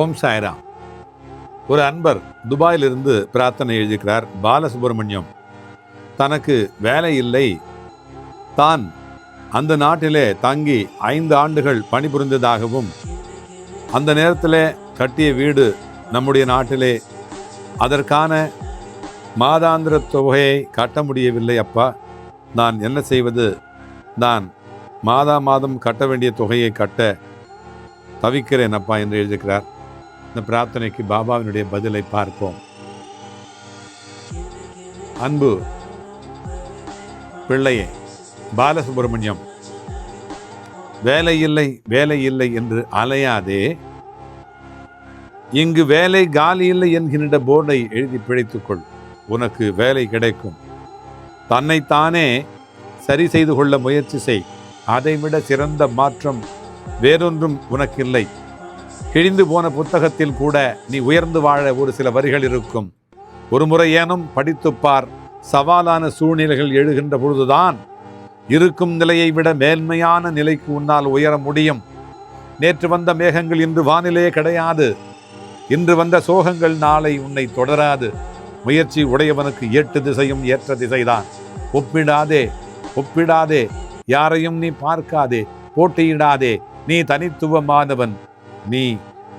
ஓம் சாய்ராம். ஒரு அன்பர் துபாயிலிருந்து பிரார்த்தனை எழுதிக்கிறார் பாலசுப்ரமணியம். தனக்கு வேலை இல்லை. தான் அந்த நாட்டிலே தங்கி ஐந்து ஆண்டுகள் பணிபுரிந்ததாகவும் அந்த நேரத்தில் கட்டிய வீடு நம்முடைய நாட்டிலே அதற்கான மாதாந்திர தொகையை கட்ட முடியவில்லை அப்பா. நான் என்ன செய்வது? நான் மாதா மாதம் கட்ட வேண்டிய தொகையை கட்ட தவிக்கிறேன் அப்பா என்று எழுதுகிறார். இந்த பிரார்த்தனைக்கு பாபாவினுடைய பதிலை பார்ப்போம். அன்பு பிள்ளையே பாலசுப்ரமணியம் வேலை இல்லை வேலை இல்லை என்று அலையாதே. இங்கு வேலை காலி இல்லை என்கின்ற போர்டை எழுதி பிழைத்துக்கொள். உனக்கு வேலை கிடைக்கும். தன்னைத்தானே சரி செய்து கொள்ள முயற்சி செய். அதைவிட சிறந்த மாற்றம் வேறொன்றும் உனக்கில்லை. கிழிந்து போன புத்தகத்தில் கூட நீ உயர்ந்து வாழ ஒரு சில வரிகள் இருக்கும். ஒரு முறை ஏனும் படித்துப் பார் சவாலான சூழ்நிலைகள் எழுகின்ற பொழுதுதான் இருக்கும் நிலையை விட மேன்மையான நிலைக்கு உன்னால் உயர முடியும். நேற்று வந்த மேகங்கள் இன்று வானிலையே கிடையாது. இன்று வந்த சோகங்கள் நாளை உன்னை தொடராது. முயற்சி உடையவனுக்கு எட்டு திசையும் ஏற்ற திசைதான். ஒப்பிடாதே ஒப்பிடாதே யாரையும் நீ பார்க்காதே போட்டியிடாதே நீ தனித்துவமானவன். நீ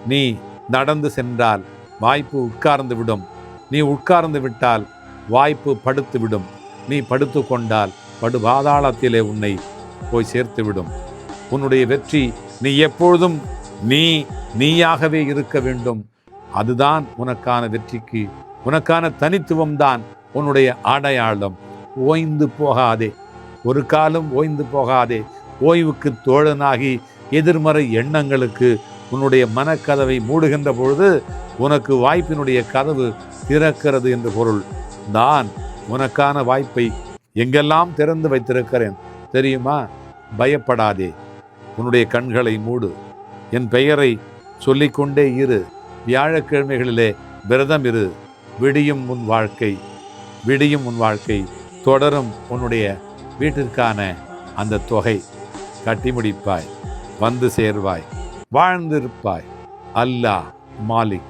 நீ நடந்து சென்றால் வாய்ப்பு உட்கார்ந்து விடும். நீ உட்கார்ந்து விட்டால் வாய்ப்பு படுத்து விடும். நீ படுத்து கொண்டால் படு பாதாளத்திலே உன்னை போய் சேர்த்து விடும். உன்னுடைய வெற்றி நீ எப்பொழுதும் நீ நீயாகவே இருக்க வேண்டும். அதுதான் உனக்கான வெற்றிக்கு உனக்கான தனித்துவம் தான் உன்னுடைய அடையாளம் ஓய்ந்து போகாதே. ஒரு காலம் ஓய்ந்து போகாதே. ஓய்வுக்கு தோழனாகி எதிர்மறை எண்ணங்களுக்கு உன்னுடைய மனக்கதவை மூடுகின்ற பொழுது உனக்கு வாய்ப்பினுடைய கதவு திறக்கிறது என்று பொருள். நான் உனக்கான வாய்ப்பை எங்கெல்லாம் திறந்து வைத்திருக்கிறேன் தெரியுமா? பயப்படாதே. உன்னுடைய கண்களை மூடு. என் பெயரை சொல்லிக்கொண்டே இரு. வியாழக்கிழமைகளிலே விரதம் இரு. விடியும் உன் வாழ்க்கை. விடியும் உன் வாழ்க்கை. தொடரும் உன்னுடைய வீட்டிற்கான அந்த தொகை. கட்டி முடிப்பாய். வந்து சேர்வாய். வாழ்ந்திருப்பாய். அல்லாஹ் மாலிக்.